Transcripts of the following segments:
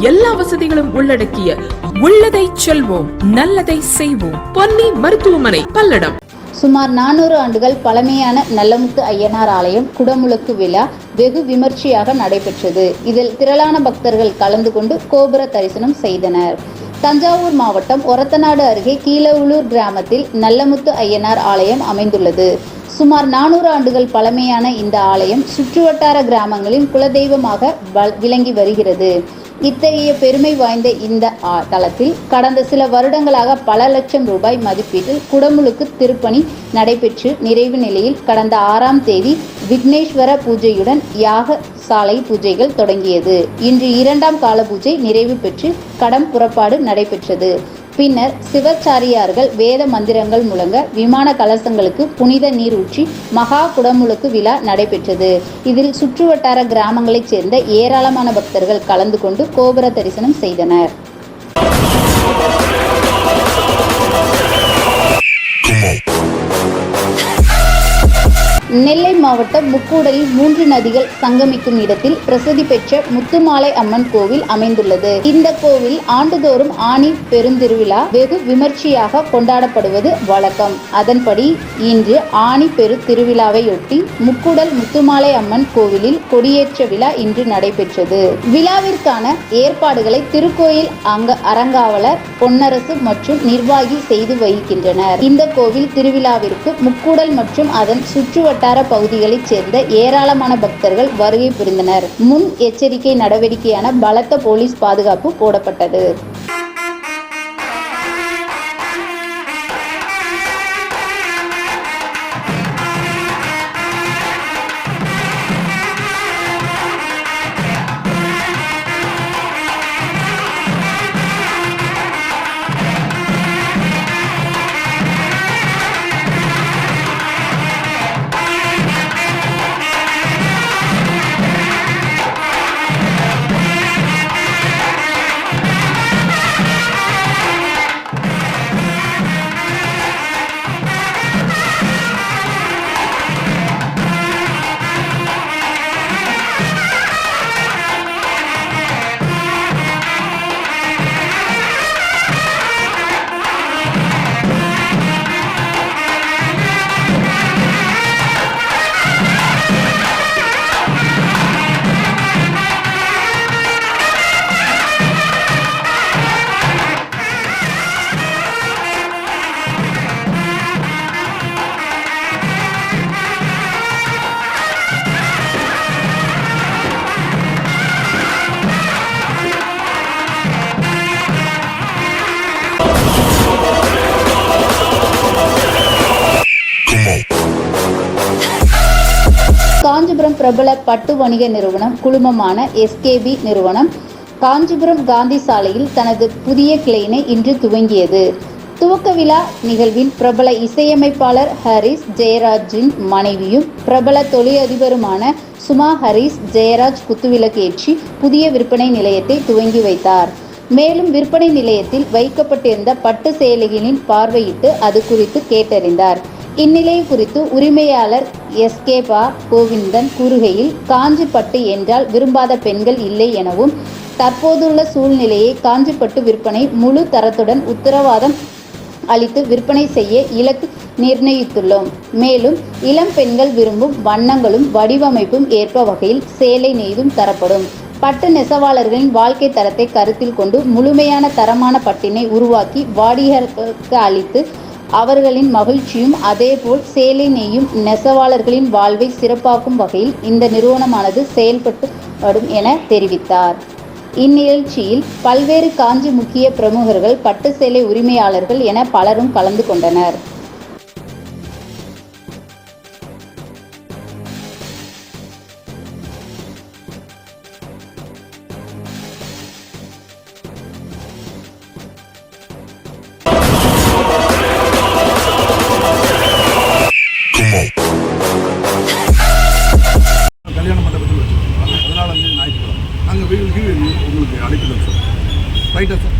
எல்லா வசதிகளும் உள்ளடக்கிய உள்ளதை செல்வோம் நல்லதை செய்வோம். பொன்னி மருத்துவமனை பல்லடம். சுமார் நானூறு ஆண்டுகள் பழமையான நல்லமுத்து ஐயனார் ஆலயம் குடமுழுக்கு விழா வெகு விமர்சையாக நடைபெற்றது. இதில் திரளான பக்தர்கள் கலந்து கொண்டு கோபுர தரிசனம் செய்தனர். தஞ்சாவூர் மாவட்டம் ஒரத்தநாடு அருகே கீழவுளூர் கிராமத்தில் நல்லமுத்து ஐயனார் ஆலயம் அமைந்துள்ளது. சுமார் நானூறு ஆண்டுகள் பழமையான இந்த ஆலயம் சுற்றுவட்டார கிராமங்களின் குலதெய்வமாக வ- விளங்கி வருகிறது. இத்தகைய பெருமை வாய்ந்த இந்த தளத்தில் கடந்த சில வருடங்களாக பல லட்சம் ரூபாய் மதிப்பீட்டில் குடமுழுக்கு திருப்பணி நடைபெற்று நிறைவு நிலையில் கடந்த ஆறாம் தேதி விக்னேஸ்வர பூஜையுடன் யாக சாலை பூஜைகள் தொடங்கியது. இன்று இரண்டாம் கால பூஜை நிறைவு பெற்று கடம் புறப்பாடு நடைபெற்றது. பின்னர் சிவச்சாரியார்கள் வேத மந்திரங்கள் முழங்க விமான கலசங்களுக்கு புனித நீர் ஊற்றி மகா குடமுழுக்கு விழா நடைபெற்றது. இதில் சுற்றுவட்டார கிராமங்களைச் சேர்ந்த ஏராளமான பக்தர்கள் கலந்து கொண்டு கோபுர தரிசனம் செய்தனர். நெல்லை மாவட்டம் முக்கூடலில் மூன்று நதிகள் சங்கமிக்கும் இடத்தில் பிரசித்தி பெற்ற முத்துமாலை அம்மன் கோவில் அமைந்துள்ளது. இந்த கோவில் ஆண்டுதோறும் ஆணி பெருந்திருவிழா வெகு விமர்சையாக கொண்டாடப்படுவது வழக்கம். அதன்படி இன்று ஆணி பெரு திருவிழாவையொட்டி முக்கூடல் முத்துமாலை அம்மன் கோவிலில் கொடியேற்ற விழா இன்று நடைபெற்றது. விழாவிற்கான ஏற்பாடுகளை திருக்கோயில் அங்க அரங்காவலர் பொன்னரசு மற்றும் நிர்வாகி செய்து வைக்கின்றனர் இந்த கோவில் திருவிழாவிற்கு முக்கூடல் மற்றும் அதன் சுற்றுவட்ட வட்டார பகுதிகளைச் சேர்ந்த ஏராளமான பக்தர்கள் வருகை புரிந்தனர். முன் எச்சரிக்கை நடவடிக்கையான பலத்த போலீஸ் பாதுகாப்பு போடப்பட்டது. பிரபல பட்டு வணிக நிறுவனம் குழுமமான எஸ்கேபி நிறுவனம் காஞ்சிபுரம் காந்தி சாலையில் தனது புதிய கிளையினை இன்று துவங்கியது. துவக்க விழா நிகழ்வின் பிரபல இசையமைப்பாளர் ஹரிஸ் ஜெயராஜின் மனைவியும் பிரபல தொழிலதிபருமான சுமா ஹரிஸ் ஜெயராஜ் குத்துவிளக்கு ஏற்றி புதிய விற்பனை நிலையத்தை துவங்கி வைத்தார். மேலும் விற்பனை நிலையத்தில் வைக்கப்பட்டிருந்த பட்டு சேலைகளின் பார்வையிட்டு அது குறித்து கேட்டறிந்தார். இந்நிலை குறித்து உரிமையாளர் எஸ்கேபா கோவிந்தன் கூறுகையில் காஞ்சிப்பட்டு என்றால் விரும்பாத பெண்கள் இல்லை எனவும் தற்போதுள்ள சூழ்நிலையை காஞ்சிப்பட்டு விற்பனை முழு தரத்துடன் உத்தரவாதம் அளித்து விற்பனை செய்ய இலக்கு நிர்ணயித்துள்ளோம். மேலும் இளம் பெண்கள் விரும்பும் வண்ணங்களும் வடிவமைப்பும் ஏற்ப வகையில் சேலை நெய்தும் தரப்படும். பட்டு நெசவாளர்களின் வாழ்க்கை தரத்தை கருத்தில் கொண்டு முழுமையான தரமான பட்டினை உருவாக்கி வாடிக்கையாளருக்கு அளித்து அவர்களின் மகிழ்ச்சியும் அதேபோல் சேலை நெய்யும் நெசவாளர்களின் வாழ்வை சிறப்பாக்கும் வகையில் இந்த நிறுவனமானது செயல்பட்டு வரும் என தெரிவித்தார். இந்நிகழ்ச்சியில் பல்வேறு காஞ்சி முக்கிய பிரமுகர்கள் பட்டு சேலை உரிமையாளர்கள் என பலரும் கலந்து கொண்டனர். ரைட்டா சார்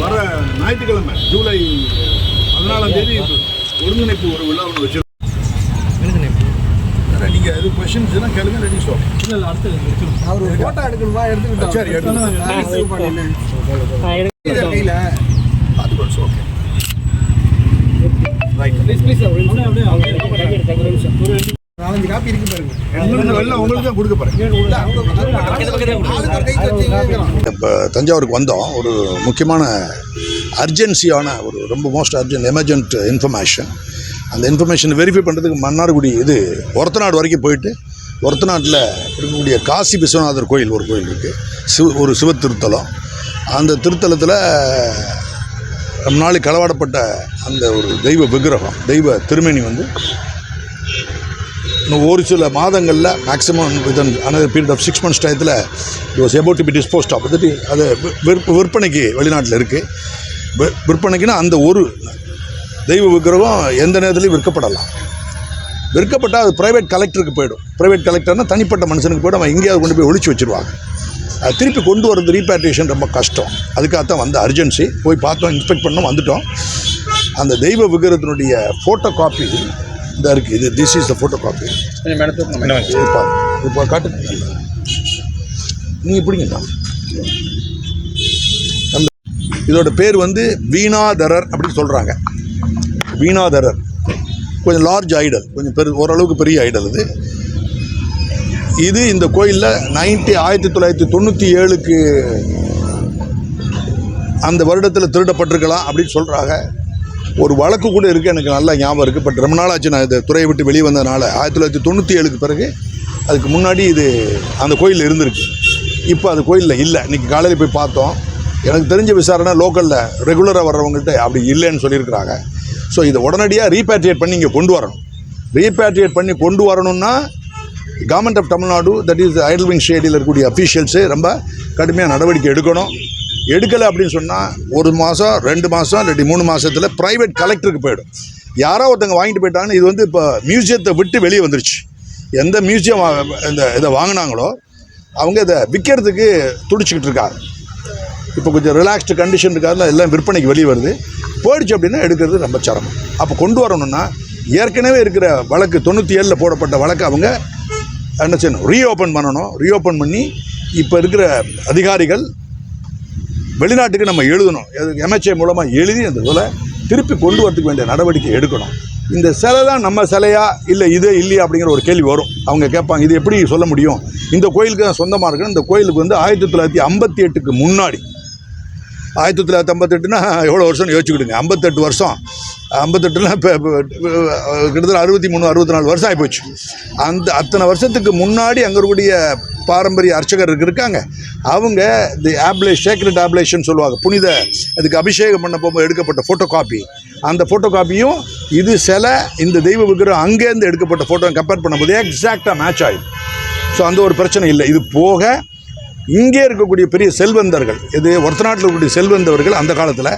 வர ஞாயிற்றுக்கிழமை ஜூலை பதினாலாம் தேதி ஒருங்கிணைப்பு ஒரு விழா ஒன்று வச்சிருக்கோம். நீங்கள் ரெடி அவர் எடுக்கணுமா? சரி. கையில் அது கொஞ்சம் ஓகே ரைட் நாலஞ்சு காப்பி இருக்கு பாருங்க. உங்களுக்கு தான் கொடுக்க. இப்போ தஞ்சாவூருக்கு வந்தோம். ஒரு முக்கியமான அர்ஜென்சியான ஒரு ரொம்ப மோஸ்ட் அர்ஜென்ட் எமர்ஜென்ட் இன்ஃபர்மேஷன் அந்த இன்ஃபர்மேஷன் வெரிஃபை பண்ணுறதுக்கு மன்னார்குடி இது ஒரத்தநாடு வரைக்கும் போயிட்டு ஒரத்தநாட்டில் இருக்கக்கூடிய காசி விஸ்வநாதர் கோயில் ஒரு கோயில் இருக்குது சிவ ஒரு சிவத்திருத்தலம் அந்த திருத்தலத்தில் ரொம்ப நாளைக்கு களவாடப்பட்ட அந்த ஒரு தெய்வ விக்கிரகம் தெய்வ திருமேனி வந்து இன்னும் ஒரு சில மாதங்களில் maximum within another period of six months டயத்தில் it was about to be disposed of அது அது விற்பனைக்கு வெளிநாட்டில் இருக்குது விற்பனைக்குன்னா அந்த ஒரு தெய்வ விக்கிரகம் எந்த நேரத்துலையும் விற்கப்படலாம். விற்கப்பட்டால் அது ப்ரைவேட் கலெக்டருக்கு போயிடும். ப்ரைவேட் கலெக்டர்னால் தனிப்பட்ட மனுஷனுக்கு போய்டும். அவன் எங்கேயாவது கொண்டு போய் ஒழிச்சு வச்சுருவாங்க. அது திருப்பி கொண்டு வரது ரீபேட்ரியேஷன் ரொம்ப கஷ்டம். அதுக்காகத்தான் வந்த அர்ஜென்சி போய் பார்த்தோம் இன்ஸ்பெக்ட் பண்ணோம் வந்துட்டோம். அந்த தெய்வ விக்கிரத்தினுடைய ஃபோட்டோ காப்பி இந்த இருக்குது இது this is the photocopy இப்போ இப்போ காட்டு நீங்கள் பிடிங்கண்ணா அந்த இதோட பேர் வந்து வீணாதரர் அப்படின்னு சொல்கிறாங்க வீணாதரர். கொஞ்சம் லார்ஜ் ஐடல் கொஞ்சம் பெரு ஓரளவுக்கு பெரிய ஐடல் இது. இது இந்த கோயிலில் நைன்டி ஆயிரத்தி தொள்ளாயிரத்தி தொண்ணூற்றி ஏழுக்கு அந்த வருடத்தில் திருடப்பட்டிருக்கலாம் அப்படின்னு சொல்கிறாங்க ஒரு வழக்கு கூட இருக்குது எனக்கு நல்லா ஞாபகம் இருக்குது பட் ரொம்ப நாளாச்சு நான் இந்த துறையை விட்டு வெளியே வந்ததுனால. ஆயிரத்தி தொள்ளாயிரத்தி தொண்ணூற்றி ஏழுக்கு பிறகு அதுக்கு முன்னாடி இது அந்த கோயில் இருந்திருக்கு. இப்போ அது கோயிலில் இல்லை. இன்றைக்கி காலையில் போய் பார்த்தோம். எனக்கு தெரிஞ்ச விசாரணை லோக்கலில் ரெகுலராக வர்றவங்கள்ட்ட அப்படி இல்லைன்னு சொல்லியிருக்கிறாங்க. ஸோ இதை உடனடியாக ரீபேட்ரியேட் பண்ணி இங்கே கொண்டு வரணும். ரீபேட்ரியேட் பண்ணி கொண்டு வரணும்னா government of Tamil Nadu that is ஐடல்விங் ஸ்டேடியில் இருக்கக்கூடிய அஃபீஷியல்ஸு ரொம்ப கடுமையாக நடவடிக்கை எடுக்கணும். எடுக்கலை அப்படின்னு சொன்னால் ஒரு மாதம் ரெண்டு மாதம் இல்லாட்டி மூணு மாதத்தில் ப்ரைவேட் கலெக்டருக்கு போயிடும். யாரோ ஒருத்தங்க வாங்கிட்டு போயிட்டாங்கன்னு இது வந்து இப்போ மியூசியத்தை விட்டு வெளியே வந்துருச்சு. எந்த மியூசியம் இந்த இதை வாங்கினாங்களோ அவங்க இதை விற்கிறதுக்கு துடிச்சிக்கிட்டு இருக்காங்க. இப்போ கொஞ்சம் ரிலாக்ஸ்டு கண்டிஷன் இருக்காதுல எல்லாம் விற்பனைக்கு வெளியே வருது. போயிடுச்சு அப்படின்னா எடுக்கிறது ரொம்ப சிரமம். அப்போ கொண்டு வரணும்னா ஏற்கனவே இருக்கிற வழக்கு தொண்ணூற்றி ஏழில் போடப்பட்ட வழக்கு அவங்க என்ன செய்யணும் ரீஓப்பன் பண்ணணும். ரீஓப்பன் பண்ணி இப்போ இருக்கிற அதிகாரிகள் வெளிநாட்டுக்கு நம்ம எழுதணும். எம்எச்ஏ மூலமாக எழுதி அந்த இதில் திருப்பி கொண்டு வரதுக்கு வேண்டிய நடவடிக்கை எடுக்கணும். இந்த சிலை தான் நம்ம சிலையா? இல்லை இதே இல்லையா அப்படிங்கிற ஒரு கேள்வி வரும். அவங்க கேட்பாங்க இது எப்படி சொல்ல முடியும்? இந்த கோயிலுக்கு தான் சொந்தமாக இருக்குன்னு இந்த கோயிலுக்கு வந்து ஆயிரத்தி தொள்ளாயிரத்தி ஐம்பத்தி எட்டுக்கு முன்னாடி ஆயிரத்தி தொள்ளாயிரத்தி ஐம்பத்தெட்டுனா எவ்வளோ வருஷம்னு யோசிச்சுக்கிடுங்க. ஐம்பத்தெட்டு வருஷம். ஐம்பத்தெட்டுனா இப்போ கிட்டத்தட்ட அறுபத்தி மூணு அறுபத்தி நாலு வருஷம் ஆகிப்போச்சு அந்த அத்தனை வருஷத்துக்கு முன்னாடி அங்கே இருக்கக்கூடிய பாரம்பரிய அர்ச்சகர் இருக்காங்க. அவங்க தி ஆப்லே சேக்ரெட் ஆப்லேஷன் சொல்லுவாங்க. புனித அதுக்கு அபிஷேகம் பண்ண போகும்போது எடுக்கப்பட்ட ஃபோட்டோ காப்பி அந்த ஃபோட்டோ காப்பியும் இது சிலை இந்த தெய்வ விக்கிரம் அங்கேருந்து எடுக்கப்பட்ட ஃபோட்டோ கம்பேர் பண்ணும்போது எக்ஸாக்டாக மேட்ச் ஆகிடும் ஸோ அந்த ஒரு பிரச்சனை இல்லை. இது போக இங்கே இருக்கக்கூடிய பெரிய செல்வந்தர்கள் இது ஒருத்த நாட்டில் இருக்கக்கூடிய செல்வந்தவர்கள் அந்த காலத்தில்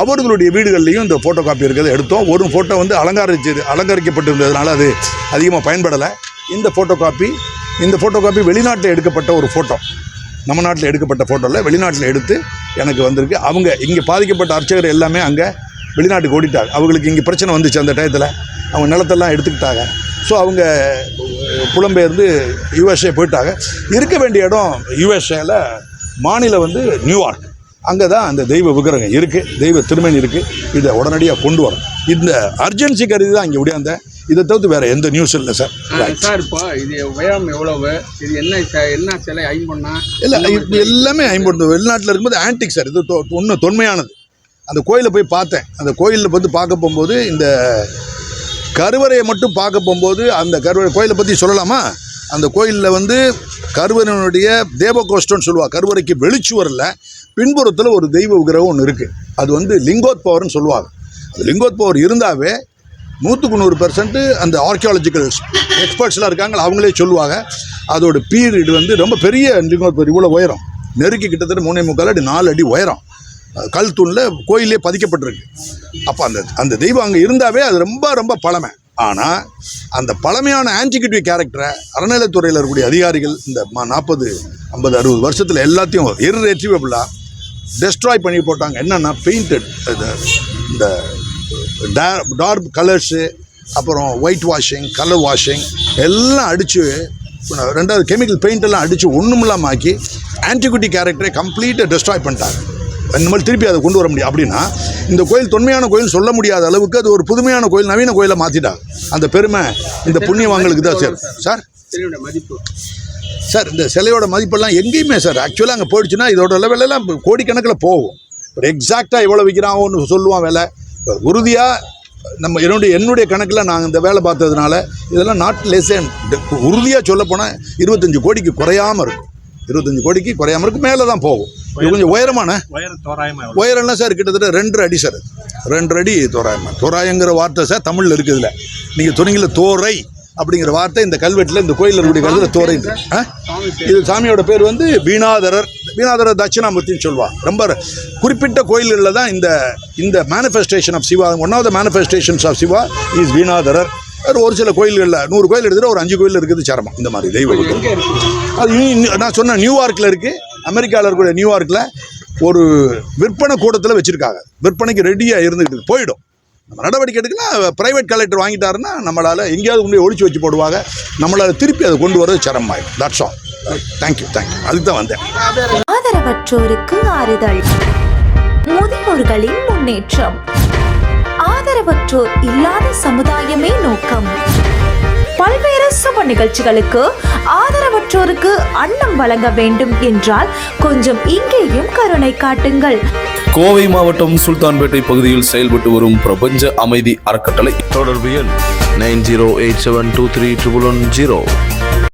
அவர்களுடைய வீடுகள்லையும் இந்த ஃபோட்டோ காப்பி இருக்கிறத எடுத்தோம். ஒரு ஃபோட்டோ வந்து அலங்காரிச்சது அலங்கரிக்கப்பட்டிருந்ததுனால அது அதிகமாக பயன்படலை. இந்த ஃபோட்டோ காப்பி இந்த ஃபோட்டோ காப்பி வெளிநாட்டில் எடுக்கப்பட்ட ஒரு ஃபோட்டோ நம்ம நாட்டில் எடுக்கப்பட்ட ஃபோட்டோவில் வெளிநாட்டில் எடுத்து எனக்கு வந்திருக்கு. அவங்க இங்கே பாதிக்கப்பட்ட அர்ச்சகர் எல்லாமே அங்கே வெளிநாட்டுக்கு ஓடிட்டாங்க. அவங்களுக்கு இங்கே பிரச்சனை வந்துச்சு அந்த டயத்தில். அவங்க நிலத்தெல்லாம் எடுத்துக்கிட்டாங்க. ஸோ அவங்க புலம்பெயர்ந்து யூஎஸ்ஏ போயிட்டாங்க. இருக்க வேண்டிய இடம் யூஎஸ்ஏல மாநிலம் வந்து நியூயார்க். அங்கே தான் அந்த தெய்வ விக்கிரகம் இருக்குது தெய்வ திருமணி இருக்குது இதை உடனடியாக கொண்டு வரணும். இந்த அர்ஜென்சி கருதி தான் இங்கே முடியாந்தேன் இதை தவிர்த்து வேறு எந்த நியூஸ் இல்லை சார். சார் இப்போ இது உயரம் எவ்வளவு? இது என்ன என்ன சிலை ஐம்பொன்னா? இல்லை இது எல்லாமே ஐம்பது வெளிநாட்டில் இருக்கும்போது ஆன்டிக் சார் இது ஒன்று தொன்மையானது. அந்த கோயிலை போய் பார்த்தேன். அந்த கோயிலில் வந்து பார்க்க போகும்போது இந்த கருவறையை மட்டும் பார்க்க போகும்போது அந்த கருவறை கோயிலை பற்றி சொல்லலாமா? அந்த கோயிலில் வந்து கருவறையினுடைய தேவகோஷ்டம்னு சொல்லுவாள் கருவறைக்கு வெளிச்சுவரில் பின்புறத்தில் ஒரு தெய்வ விக்கிரகம் ஒன்று இருக்குது அது வந்து லிங்கோத்பவர்னு சொல்லுவாங்க. அது லிங்கோத்பவர் இருந்தாவே நூற்றுக்கு நூறு பெர்சன்ட்டு அந்த ஆர்கியாலஜிக்கல் எக்ஸ்பர்ட்ஸ்லாம் இருக்காங்க அவங்களே சொல்லுவாங்க. அதோட பீரியட் வந்து ரொம்ப பெரிய லிங்கோத்பவர் இவ்வளோ உயரம். நெருக்கி கிட்டத்தட்ட மூணே முக்கால் அடி நாலு அடி உயரம். கல் தூணில் கோயிலே பதிக்கப்பட்டிருக்கு. அப்போ அந்த அந்த தெய்வம் அங்கே இருந்தாவே அது ரொம்ப ரொம்ப பழமை. ஆனால் அந்த பழமையான ஆன்டிகிட்டி கேரக்டரை அறநிலைத்துறையில் இருக்கக்கூடிய அதிகாரிகள் இந்த நாற்பது ஐம்பது அறுபது வருஷத்தில் எல்லாத்தையும் இர்ரெட்ரிவபிளாக டெஸ்ட்ராய் பண்ணி போட்டாங்க. என்னென்னா பெயிண்டட் இந்த டார்க் கலர்ஸு அப்புறம் ஒயிட் வாஷிங் கலர் வாஷிங் எல்லாம் அடித்து ரெண்டாவது கெமிக்கல் பெயிண்ட் எல்லாம் அடித்து இல்லாமல் ஆக்கி ஆன்டிகுட்டி கேரக்டரை கம்ப்ளீட்டாக டெஸ்ட்ராய் பண்ணிட்டாங்க. இந்த மாதிரி திருப்பி அதை கொண்டு வர முடியும். அப்படின்னா இந்த கோயில் தொன்மையான கோயில் சொல்ல முடியாத அளவுக்கு அது ஒரு புதுமையான கோயில் நவீன கோயிலை மாற்றிட்டாங்க அந்த பெருமை இந்த புண்ணியவாங்களுக்கு தான் சார் சார்? சிலையோட மதிப்பு. சார் இந்த சிலையோட மதிப்பெல்லாம் எங்கேயுமே சார் ஆக்சுவலாக அங்கே போயிடுச்சுன்னா இதோட லெவலெல்லாம் கோடிக்கணக்கில் போகும். ஒரு எக்ஸாக்டாக எவ்வளோ விற்கிறான் ஒன்று சொல்லுவான் விலை. உறுதியாக நம்ம என்னுடைய என்னுடைய கணக்கில் நாங்கள் இந்த வேலை பார்த்ததுனால இதெல்லாம் நாட் லெஸ் உறுதியாக சொல்லப்போனால் இருபத்தஞ்சு கோடிக்கு குறையாமல் இருக்கும். இருபத்தஞ்சு கோடிக்கு குறையாமல் இருக்கும் மேலே தான் போகும். இது கொஞ்சம் உயரமான. உயரம்லாம் சார் கிட்டத்தட்ட ரெண்டு அடி சார். ரெண்டு அடி தோராயமாக தோராயங்கிற வார்த்தை சார் தமிழில் இருக்குதுல்ல. நீங்கள் சொன்னீங்கல்ல தோரை அப்படிங்கிற வார்த்தை இந்த கல்வெட்டில் இந்த கோயிலில் இருக்கக்கூடிய கல்வெட்டில் தோரை இது சாமியோட பேர் வந்து வீணாதரர். வீணாதரர் தட்சிணாமூர்த்தின்னு சொல்லுவா ரொம்ப குறிப்பிட்ட கோயில்களில் தான் இந்த இந்த manifestation of Shiva one of the manifestations of Shiva is வீணாதரர். ஒரு சில கோயில்களில் நூறு கோயில் எடுத்துகிட்டு ஒரு அஞ்சு கோயில் இருக்குது சரமம். இந்த மாதிரி தெய்வ கோயில். அது நான் சொன்ன நியூயார்க்கில் இருக்குது அமெரிக்காவில் இருக்கிற நியூயார்க்கில் ஒரு விற்பனை கூடத்தில் வச்சுருக்காங்க. விற்பனைக்கு ரெடியாக இருந்துக்கிட்டு போயிடும். நம்ம நடவடிக்கை எடுக்கலாம். ப்ரைவேட் கலெக்டர் வாங்கிட்டாருன்னா நம்மளால் எங்கேயாவது கொண்டு ஒழிச்சு வச்சு போடுவாங்க. நம்மளால் திருப்பி அதை கொண்டு வரது சிரமமாயிடும். That's all thank you thank you அதுக்கு தான் வந்தேன். ஆதரவற்றோருக்கு ஆறுதல். முதியோர்களின் முன்னேற்றம். ஆதரவற்றோர் இல்லாத சமுதாயமே நோக்கம். பல்வேறு சுப நிகழ்ச்சிகளுக்கு ஆதரவற்றோருக்கு அன்னம் வழங்க வேண்டும் என்றால் கொஞ்சம் இங்கேயும் கருணை காட்டுங்கள். கோவை மாவட்டம் சுல்தான்பேட்டை பகுதியில் செயல்பட்டு வரும் பிரபஞ்ச அமைதி அறக்கட்டளை. தொடர்பு எண் nine zero eight seven two three triple one zero.